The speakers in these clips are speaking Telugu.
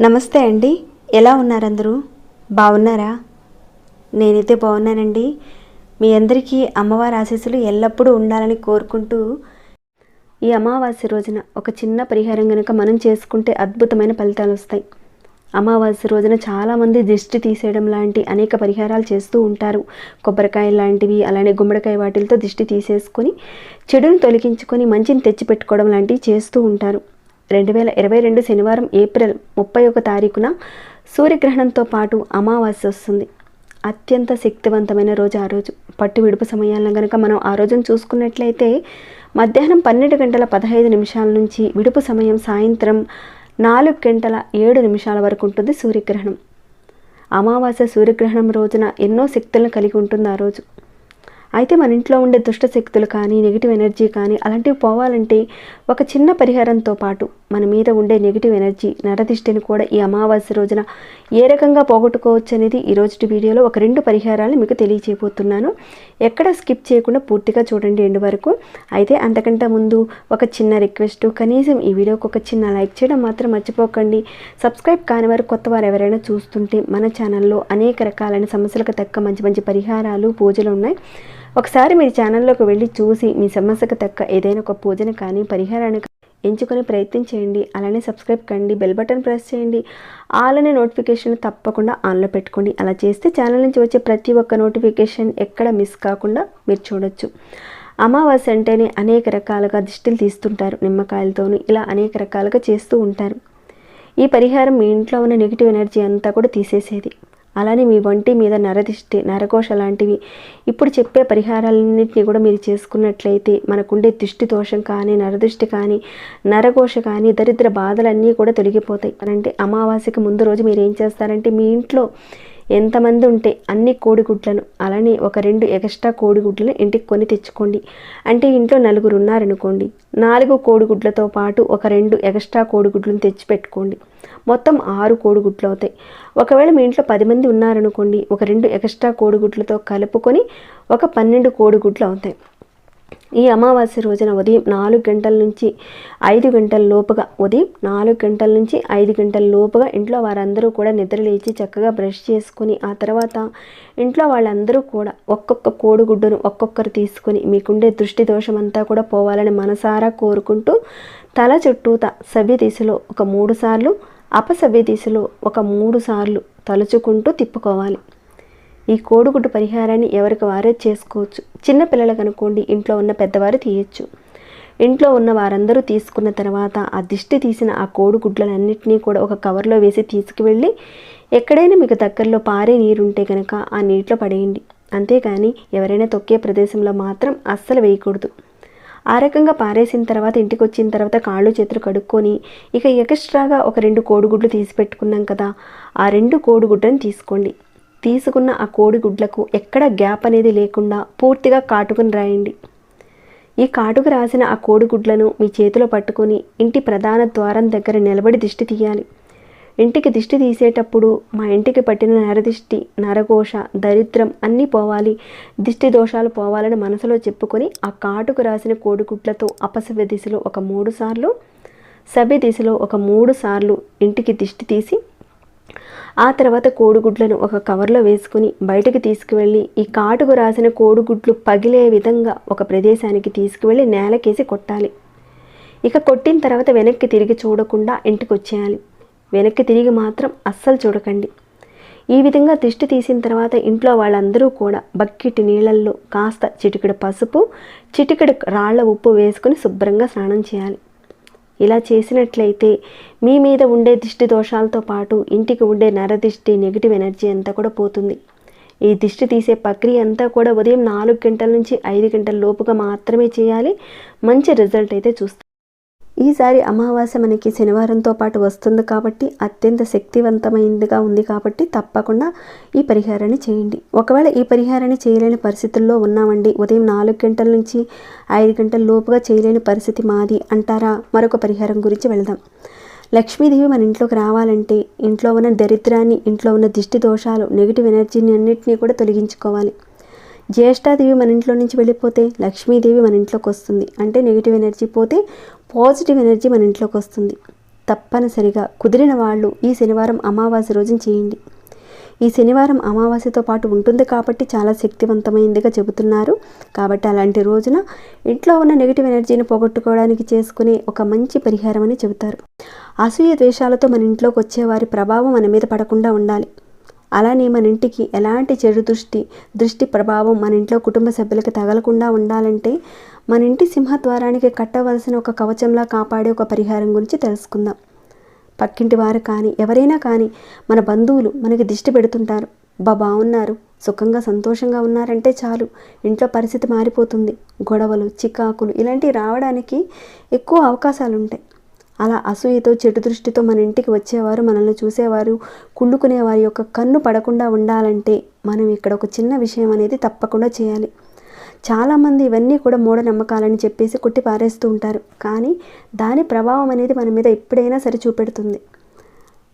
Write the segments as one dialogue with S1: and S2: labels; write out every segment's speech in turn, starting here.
S1: నమస్తే అండి. ఎలా ఉన్నారందరూ? బాగున్నారా? నేనైతే బాగున్నానండి. మీ అందరికీ అమ్మవారి ఆశీస్సులు ఎల్లప్పుడూ ఉండాలని కోరుకుంటూ ఈ అమావాస్య రోజున ఒక చిన్న పరిహారం కనుక మనం చేసుకుంటే అద్భుతమైన ఫలితాలు వస్తాయి. అమావాస్య రోజున చాలామంది దిష్టి తీసేయడం లాంటి అనేక పరిహారాలు చేస్తూ ఉంటారు. కొబ్బరికాయ లాంటివి అలానే గుమ్మడికాయ వాటిలతో దిష్టి తీసేసుకొని చెడును తొలగించుకొని మంచిని తెచ్చిపెట్టుకోవడం లాంటివి చేస్తూ ఉంటారు. రెండు వేల ఇరవై రెండు శనివారం ఏప్రిల్ ముప్పై ఒక తారీఖున సూర్యగ్రహణంతో పాటు అమావాస్య వస్తుంది. అత్యంత శక్తివంతమైన రోజు ఆ రోజు. పట్టు విడుపు సమయాలను కనుక మనం ఆ రోజును చూసుకున్నట్లయితే మధ్యాహ్నం పన్నెండు గంటల పదహైదు నిమిషాల నుంచి విడుపు సమయం సాయంత్రం నాలుగు గంటల ఏడు నిమిషాల వరకు ఉంటుంది సూర్యగ్రహణం. అమావాస్య సూర్యగ్రహణం రోజున ఎన్నో శక్తులను కలిగి ఉంటుంది ఆ రోజు. అయితే మన ఇంట్లో ఉండే దుష్ట శక్తులు కానీ నెగిటివ్ ఎనర్జీ కానీ అలాంటివి పోవాలంటే ఒక చిన్న పరిహారంతో పాటు మన మీద ఉండే నెగిటివ్ ఎనర్జీ నరదిష్టిని కూడా ఈ అమావాస్య రోజున ఏ రకంగా పోగొట్టుకోవచ్చు అనేది ఈ రోజు వీడియోలో ఒక రెండు పరిహారాలు మీకు తెలియచేయబోతున్నాను. ఎక్కడ స్కిప్ చేయకుండా పూర్తిగా చూడండి ఎండు వరకు. అయితే అంతకంటే ముందు ఒక చిన్న రిక్వెస్ట్ కనీసం ఈ వీడియోకి ఒక చిన్న లైక్ చేయడం మాత్రం మర్చిపోకండి. సబ్స్క్రైబ్ కాని వారు కొత్త వారు ఎవరైనా చూస్తుంటే మన ఛానల్లో అనేక రకాలైన సమస్యలకు తక్క మంచి మంచి పరిహారాలు పూజలు ఉన్నాయి. ఒకసారి మీరు ఛానల్లోకి వెళ్ళి చూసి మీ సమస్యకు తక్క ఏదైనా ఒక పూజను కానీ పరిహారాన్ని కానీ ఎంచుకొని ప్రయత్నం చేయండి. అలానే సబ్స్క్రైబ్ కండి బెల్ బటన్ ప్రెస్ చేయండి. అలానే నోటిఫికేషన్ తప్పకుండా ఆన్లో పెట్టుకోండి. అలా చేస్తే ఛానల్ నుంచి వచ్చే ప్రతి ఒక్క నోటిఫికేషన్ ఎక్కడ మిస్ కాకుండా మీరు చూడొచ్చు. అమావాస్య అంటేనే అనేక రకాలుగా దిష్టిలు తీస్తుంటారు. నిమ్మకాయలతోనూ ఇలా అనేక రకాలుగా చేస్తూ ఉంటారు. ఈ పరిహారం మీ ఇంట్లో ఉన్న నెగిటివ్ ఎనర్జీ అంతా కూడా తీసేసేది. అలానే మీ వంటి మీద నరదిష్టి నరకోశ లాంటివి. ఇప్పుడు చెప్పే పరిహారాలన్నింటినీ కూడా మీరు చేసుకున్నట్లయితే మనకుండే దిష్టి దోషం కానీ నరదృష్టి కానీ నరకోశ కానీ దరిద్ర బాధలన్నీ కూడా తొలగిపోతాయి. అంటే అమావాస్యకి ముందు రోజు మీరు ఏం చేస్తారంటే మీ ఇంట్లో ఎంతమంది ఉంటే అన్ని కోడిగుడ్లను అలానే ఒక రెండు ఎక్స్ట్రా కోడిగుడ్లను ఇంటికి కొని తెచ్చుకోండి. అంటే ఇంట్లో నలుగురు ఉన్నారనుకోండి. నాలుగు కోడిగుడ్లతో పాటు ఒక రెండు ఎక్స్ట్రా కోడిగుడ్లను తెచ్చి పెట్టుకోండి మొత్తం ఆరు కోడిగుడ్లు అవుతాయి. ఒకవేళ మీ ఇంట్లో పది మంది ఉన్నారనుకోండి ఒక రెండు ఎక్స్ట్రా కోడిగుడ్లతో కలుపుకొని ఒక పన్నెండు కోడిగుడ్లు అవుతాయి. ఈ అమావాస్య రోజున ఉదయం నాలుగు గంటల నుంచి ఐదు గంటల లోపుగా ఉదయం నాలుగు గంటల నుంచి ఐదు గంటల లోపుగా ఇంట్లో వారందరూ కూడా నిద్ర లేచి చక్కగా బ్రష్ చేసుకొని ఆ తర్వాత ఇంట్లో వాళ్ళందరూ కూడా ఒక్కొక్క కోడిగుడ్డును ఒక్కొక్కరు తీసుకొని మీకుండే దృష్టి దోషం అంతా కూడా పోవాలని మనసారా కోరుకుంటూ తల చుట్టూత సవ్య దిశలో ఒక మూడు సార్లు అపసవ్య దిశలో ఒక మూడు సార్లు తలుచుకుంటూ తిప్పుకోవాలి. ఈ కోడిగుడ్డు పరిహారాన్ని ఎవరికి వారే చేసుకోవచ్చు. చిన్నపిల్లలు కనుక్కోండి అనుకోండి ఇంట్లో ఉన్న పెద్దవారు తీయచ్చు. ఇంట్లో ఉన్న వారందరూ తీసుకున్న తర్వాత ఆ దిష్టి తీసిన ఆ కోడిగుడ్లన్నింటినీ కూడా ఒక కవర్లో వేసి తీసుకువెళ్ళి ఎక్కడైనా మీకు దగ్గరలో పారే నీరు ఉంటే కనుక ఆ నీటిలో పడేయండి. అంతేకాని ఎవరైనా తొక్కే ప్రదేశంలో మాత్రం అస్సలు వేయకూడదు. ఆ రకంగా పారేసిన తర్వాత ఇంటికి వచ్చిన తర్వాత కాళ్ళు చేతులు కడుక్కొని ఇక ఎక్స్ట్రాగా ఒక రెండు కోడిగుడ్లు తీసి పెట్టుకున్నాం కదా ఆ రెండు కోడిగుడ్లను తీసుకోండి. తీసుకున్న ఆ కోడిగుడ్లకు ఎక్కడ గ్యాప్ అనేది లేకుండా పూర్తిగా కాటుకుని రాయండి. ఈ కాటుకు రాసిన ఆ కోడిగుడ్లను మీ చేతిలో పట్టుకొని ఇంటి ప్రధాన ద్వారం దగ్గర నిలబడి దిష్టి తీయాలి. ఇంటికి దిష్టి తీసేటప్పుడు మా ఇంటికి పట్టిన నరదిష్టి నరఘోష దరిద్రం అన్నీ పోవాలి. దిష్టి దోషాలు పోవాలని మనసులో చెప్పుకొని ఆ కాటుకు రాసిన కోడిగుడ్లతో అపసవ్య దిశలో ఒక మూడు సార్లు సవ్య దిశలో ఒక మూడు సార్లు ఇంటికి దిష్టి తీసి ఆ తర్వాత కోడిగుడ్లను ఒక కవర్లో వేసుకుని బయటకు తీసుకువెళ్ళి ఈ కాటుకు రాసిన కోడిగుడ్లు పగిలే విధంగా ఒక ప్రదేశానికి తీసుకువెళ్ళి నేలకేసి కొట్టాలి. ఇక కొట్టిన తర్వాత వెనక్కి తిరిగి చూడకుండా ఇంటికి వచ్చేయాలి వెనక్కి తిరిగి మాత్రం అస్సలు చూడకండి. ఈ విధంగా దిష్టి తీసిన తర్వాత ఇంట్లో వాళ్ళందరూ కూడా బక్కిటి నీళ్ళల్లో కాస్త చిటికెడు పసుపు చిటికెడు రాళ్ళ ఉప్పు వేసుకుని శుభ్రంగా స్నానం చేయాలి. ఇలా చేసినట్లయితే మీ మీద ఉండే దిష్టి దోషాలతో పాటు ఇంటికి ఉండే నరదిష్టి నెగిటివ్ ఎనర్జీ అంతా కూడా పోతుంది. ఈ దిష్టి తీసే ప్రక్రియ అంతా కూడా ఉదయం నాలుగు గంటల నుంచి ఐదు గంటల లోపుగా మాత్రమే చేయాలి. మంచి రిజల్ట్ అయితే చూస్తాం. ఈసారి అమావాస్య మనకి శనివారంతో పాటు వస్తుంది కాబట్టి అత్యంత శక్తివంతమైనదిగా ఉంది కాబట్టి తప్పకుండా ఈ పరిహారాన్ని చేయండి. ఒకవేళ ఈ పరిహారాన్ని చేయలేని పరిస్థితుల్లో ఉన్నామండి. ఉదయం నాలుగు గంటల నుంచి ఐదు గంటల లోపుగా చేయలేని పరిస్థితి మాది అంటారా? మరొక పరిహారం గురించి వెళదాం. లక్ష్మీదేవి మన ఇంట్లోకి రావాలంటే ఇంట్లో ఉన్న దరిద్రాన్ని ఇంట్లో ఉన్న దిష్టి దోషాలు నెగిటివ్ ఎనర్జీని అన్నింటినీ కూడా తొలగించుకోవాలి. జ్యేష్ఠాదేవి మన ఇంట్లో నుంచి వెళ్ళిపోతే లక్ష్మీదేవి మన ఇంట్లోకి వస్తుంది. అంటే నెగిటివ్ ఎనర్జీ పోతే పాజిటివ్ ఎనర్జీ మన ఇంట్లోకి వస్తుంది. తప్పనిసరిగా కుదిరిన వాళ్ళు ఈ శనివారం అమావాస్య రోజున చేయండి. ఈ శనివారం అమావాస్యతో పాటు ఉంటుంది కాబట్టి చాలా శక్తివంతమైందిగా చెబుతున్నారు. కాబట్టి అలాంటి రోజున ఇంట్లో ఉన్న నెగిటివ్ ఎనర్జీని పోగొట్టుకోవడానికి చేసుకునే ఒక మంచి పరిహారం అని చెబుతారు. అసూయ ద్వేషాలతో మన ఇంట్లోకి వచ్చేవారి ప్రభావం మన మీద పడకుండా ఉండాలి. అలానే మన ఇంటికి ఎలాంటి చెడు దృష్టి దృష్టి ప్రభావం మన ఇంట్లో కుటుంబ సభ్యులకి తగలకుండా ఉండాలంటే మన ఇంటి సింహద్వారానికి కట్టవలసిన ఒక కవచంలా కాపాడే ఒక పరిహారం గురించి తెలుసుకుందాం. పక్కింటి వారు కానీ ఎవరైనా కానీ మన బంధువులు మనకి దిష్టి పెడుతుంటారు. బా బాగున్నారు సుఖంగా సంతోషంగా ఉన్నారంటే చాలు. ఇంట్లో పరిస్థితి మారిపోతుంది. గొడవలు చికాకులు ఇలాంటివి రావడానికి ఎక్కువ అవకాశాలు ఉంటాయి అలా అసూయతో చెడు దృష్టితో మన ఇంటికి వచ్చేవారు మనల్ని చూసేవారు కుళ్ళుకునే వారి యొక్క కన్ను పడకుండా ఉండాలంటే మనం ఇక్కడ ఒక చిన్న విషయం అనేది తప్పకుండా చేయాలి. చాలామంది ఇవన్నీ కూడా మూఢనమ్మకాలని చెప్పేసి కొట్టి పారేస్తూ ఉంటారు. కానీ దాని ప్రభావం అనేది మన మీద ఎప్పుడైనా సరే చూపెడుతుంది.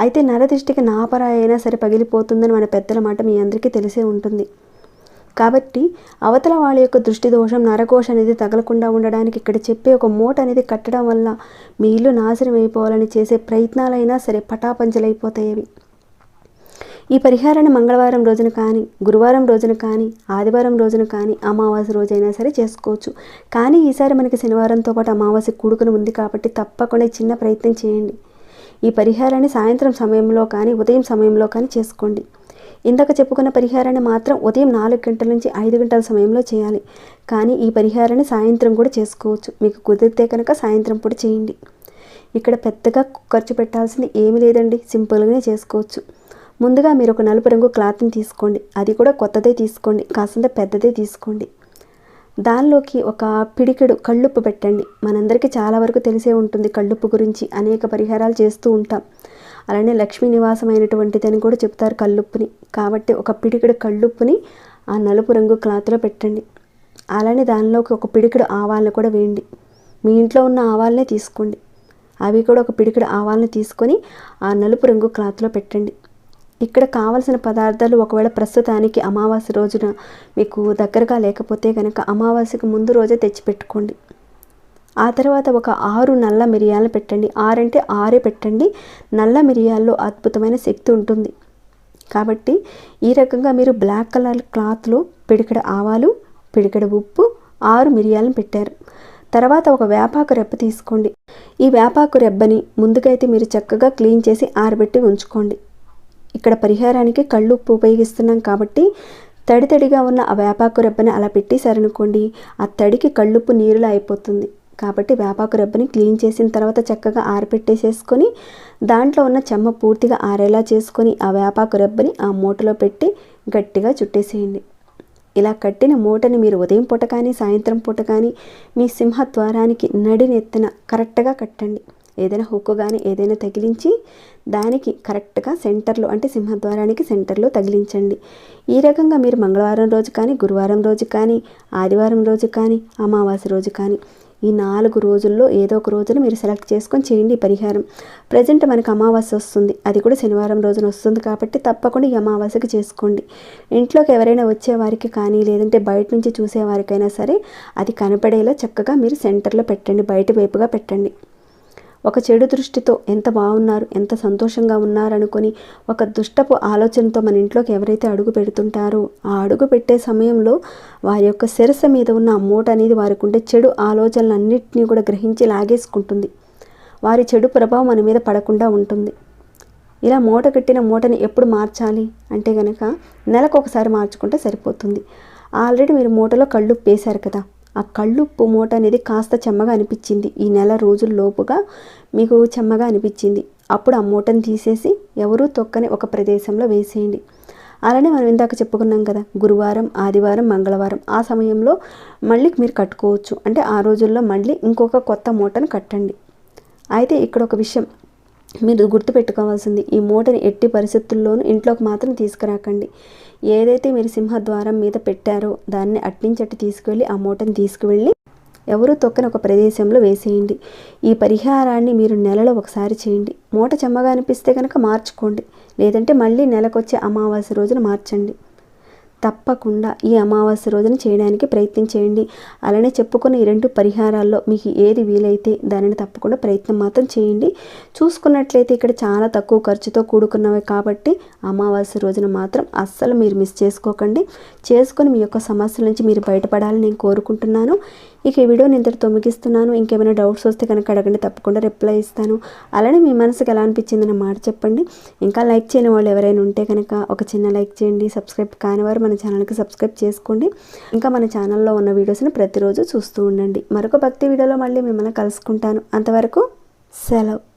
S1: అయితే నరదృష్టికి నాపరాయి అయినా సరే పగిలిపోతుందని మన పెద్దల మాట మీ అందరికీ తెలిసే ఉంటుంది. కాబట్టి అవతల వాళ్ళ యొక్క దృష్టి దోషం నరకోశ అనేది తగలకుండా ఉండడానికి ఇక్కడ చెప్పే ఒక మూట అనేది కట్టడం వల్ల మీ ఇల్లు నాశనం అయిపోవాలని చేసే ప్రయత్నాలైనా సరే పటాపంచలైపోతాయి అవి ఈ పరిహారాన్ని మంగళవారం రోజున కానీ గురువారం రోజున కానీ ఆదివారం రోజున కానీ అమావాస్య రోజైనా సరే చేసుకోవచ్చు. కానీ ఈసారి మనకి శనివారంతో పాటు అమావాస్య కూడుకుని ఉంది కాబట్టి తప్పకుండా చిన్న ప్రయత్నం చేయండి. ఈ పరిహారాన్ని సాయంత్రం సమయంలో కానీ ఉదయం సమయంలో కానీ చేసుకోండి. ఇందాక చెప్పుకున్న పరిహారాన్ని మాత్రం ఉదయం నాలుగు గంటల నుంచి ఐదు గంటల సమయంలో చేయాలి. కానీ ఈ పరిహారాన్ని సాయంత్రం కూడా చేసుకోవచ్చు. మీకు కుదిరితే కనుక సాయంత్రం పూట చేయండి. ఇక్కడ పెద్దగా ఖర్చు పెట్టాల్సింది ఏమీ లేదండి. సింపుల్గానే చేసుకోవచ్చు. ముందుగా మీరు ఒక నలుపు రంగు క్లాత్ని తీసుకోండి. అది కూడా కొత్తదే తీసుకోండి. కాసంత పెద్దదే తీసుకోండి. దానిలోకి ఒక పిడికెడు కళ్ళుప్పు పెట్టండి. మనందరికీ చాలా వరకు తెలిసే ఉంటుంది కళ్ళుప్పు గురించి. అనేక పరిహారాలు చేస్తూ ఉంటాం. అలానే లక్ష్మీ నివాసమైనటువంటిదని కూడా చెప్తారు కళ్ళుప్పుని. కాబట్టి ఒక పిడికిడు కళ్ళుప్పుని ఆ నలుపు రంగు క్లాత్లో పెట్టండి. అలానే దానిలోకి ఒక పిడికిడు ఆవాలను కూడా వేయండి. మీ ఇంట్లో ఉన్న ఆవాలనే తీసుకోండి. అవి కూడా ఒక పిడికిడు ఆవాలను తీసుకొని ఆ నలుపు రంగు క్లాత్లో పెట్టండి. ఇక్కడ కావలసిన పదార్థాలు ఒకవేళ ప్రస్తుతానికి అమావాస్య రోజున మీకు దగ్గరగా లేకపోతే కనుక అమావాస్యకు ముందు రోజే తెచ్చిపెట్టుకోండి. ఆ తర్వాత ఒక ఆరు నల్ల మిరియాలు పెట్టండి. ఆరంటే ఆరే పెట్టండి. నల్ల మిరియాల్లో అద్భుతమైన శక్తి ఉంటుంది. కాబట్టి ఈ రకంగా మీరు బ్లాక్ కలర్ క్లాత్లో పిడికడ ఆవాలు పిడికడ ఉప్పు ఆరు మిరియాలను పెట్టారు. తర్వాత ఒక వేపాకు రెబ్బ తీసుకోండి. ఈ వేపాకు రెబ్బని ముందుకైతే మీరు చక్కగా క్లీన్ చేసి ఆరబెట్టి ఉంచుకోండి. ఇక్కడ పరిహారానికి కళ్ళు ఉప్పు ఉపయోగిస్తున్నాం కాబట్టి తడి తడిగా ఉన్న ఆ వేపాకు రెబ్బని అలా పెట్టేశారనుకోండి ఆ తడికి కళ్ళుప్పు నీరులా అయిపోతుంది. కాబట్టి వేపాకు రెబ్బని క్లీన్ చేసిన తర్వాత చక్కగా ఆరపెట్టేసేసుకొని దాంట్లో ఉన్న చెమ్మ పూర్తిగా ఆరేలా చేసుకొని ఆ వేపాకు రెబ్బని ఆ మూటలో పెట్టి గట్టిగా చుట్టేసేయండి. ఇలా కట్టిన మూటని మీరు ఉదయం పూట కానీ సాయంత్రం పూట కానీ మీ సింహద్వారానికి నడినెత్తిన కరెక్ట్గా కట్టండి. ఏదైనా హుక్కు కానీ ఏదైనా తగిలించి దానికి కరెక్ట్గా సెంటర్లో అంటే సింహద్వారానికి సెంటర్లో తగిలించండి. ఈ రకంగా మీరు మంగళవారం రోజు కానీ గురువారం రోజు కానీ ఆదివారం రోజు కానీ అమావాస్య రోజు కానీ ఈ నాలుగు రోజుల్లో ఏదో ఒక రోజున మీరు సెలెక్ట్ చేసుకొని చేయండి పరిహారం. ప్రజెంట్ మనకు అమావాస్య వస్తుంది. అది కూడా శనివారం రోజున వస్తుంది కాబట్టి తప్పకుండా ఈ అమావాస్యకి చేసుకోండి. ఇంట్లోకి ఎవరైనా వచ్చేవారికి కానీ లేదంటే బయట నుంచి చూసేవారికైనా సరే అది కనపడేలా చక్కగా మీరు సెంటర్లో పెట్టండి బయట వైపుగా పెట్టండి. ఒక చెడు దృష్టితో ఎంత బాగున్నారు ఎంత సంతోషంగా ఉన్నారనుకొని ఒక దుష్టపు ఆలోచనతో మన ఇంట్లోకి ఎవరైతే అడుగు పెడుతుంటారో ఆ అడుగు పెట్టే సమయంలో వారి యొక్క శిరస మీద ఉన్న ఆ మూట అనేది వారికి ఉండే చెడు ఆలోచనలన్నింటినీ కూడా గ్రహించి లాగేసుకుంటుంది. వారి చెడు ప్రభావం మన మీద పడకుండా ఉంటుంది. ఇలా మూట కట్టిన మూటని ఎప్పుడు మార్చాలి? అంటే కనుక నెలకు ఒకసారి మార్చుకుంటే సరిపోతుంది. ఆల్రెడీ మీరు మూటలో కళ్ళు వేశారు కదా. ఆ కళ్ళుప్పు మూట అనేది కాస్త చెమ్మగా అనిపించింది. ఈ నెల రోజుల లోపుగా మీకు చెమ్మగా అనిపించింది. అప్పుడు ఆ మూటను తీసేసి ఎవరూ తొక్కని ఒక ప్రదేశంలో వేసేయండి. అలానే మనం ఇందాక చెప్పుకున్నాం కదా గురువారం ఆదివారం మంగళవారం. ఆ సమయంలో మళ్ళీ మీరు కట్టుకోవచ్చు. అంటే ఆ రోజుల్లో మళ్ళీ ఇంకొక కొత్త మూటను కట్టండి. అయితే ఇక్కడ ఒక విషయం మీరు గుర్తుపెట్టుకోవాల్సింది ఈ మూటని ఎట్టి పరిస్థితుల్లోనూ ఇంట్లోకి మాత్రం తీసుకురాకండి. ఏదైతే మీరు సింహద్వారం మీద పెట్టారో దాన్ని అట్టించట్టు తీసుకువెళ్ళి ఆ మూటని తీసుకువెళ్ళి ఎవరు తొక్కని ఒక ప్రదేశంలో వేసేయండి. ఈ పరిహారాన్ని మీరు నెలలో ఒకసారి చేయండి. మూట చెమ్మగా అనిపిస్తే కనుక మార్చుకోండి. లేదంటే మళ్ళీ నెలకొచ్చే అమావాస్య రోజున మార్చండి. తప్పకుండా ఈ అమావాస్య రోజున చేయడానికి ప్రయత్నం చేయండి. అలానే చెప్పుకున్న ఈ రెండు పరిహారాల్లో మీకు ఏది వీలైతే దానిని తప్పకుండా ప్రయత్నం మాత్రం చేయండి. చూసుకున్నట్లయితే ఇక్కడ చాలా తక్కువ ఖర్చుతో కూడుకున్నవి కాబట్టి అమావాస్య రోజున మాత్రం అస్సలు మీరు మిస్ చేసుకోకండి. చేసుకొని మీ యొక్క సమస్యల నుంచి మీరు బయటపడాలని నేను కోరుకుంటున్నాను. ఇక ఈ వీడియోని ఇంతటితో ముగిస్తున్నాను. ఇంకేమైనా డౌట్స్ వస్తే కనుక అడగండి తప్పకుండా రిప్లై ఇస్తాను. అలానే మీ మనసుకు ఎలా అనిపించింది నా మాట చెప్పండి. ఇంకా లైక్ చేయని వాళ్ళు ఎవరైనా ఉంటే కనుక ఒక చిన్న లైక్ చేయండి సబ్స్క్రైబ్ కాని వారు మన ఛానల్కి సబ్స్క్రైబ్ చేసుకోండి. ఇంకా మన ఛానల్లో ఉన్న వీడియోస్ని ప్రతిరోజు చూస్తూ ఉండండి. మరొక భక్తి వీడియోలో మళ్ళీ మిమ్మల్ని కలుసుకుంటాను. అంతవరకు సెలవు.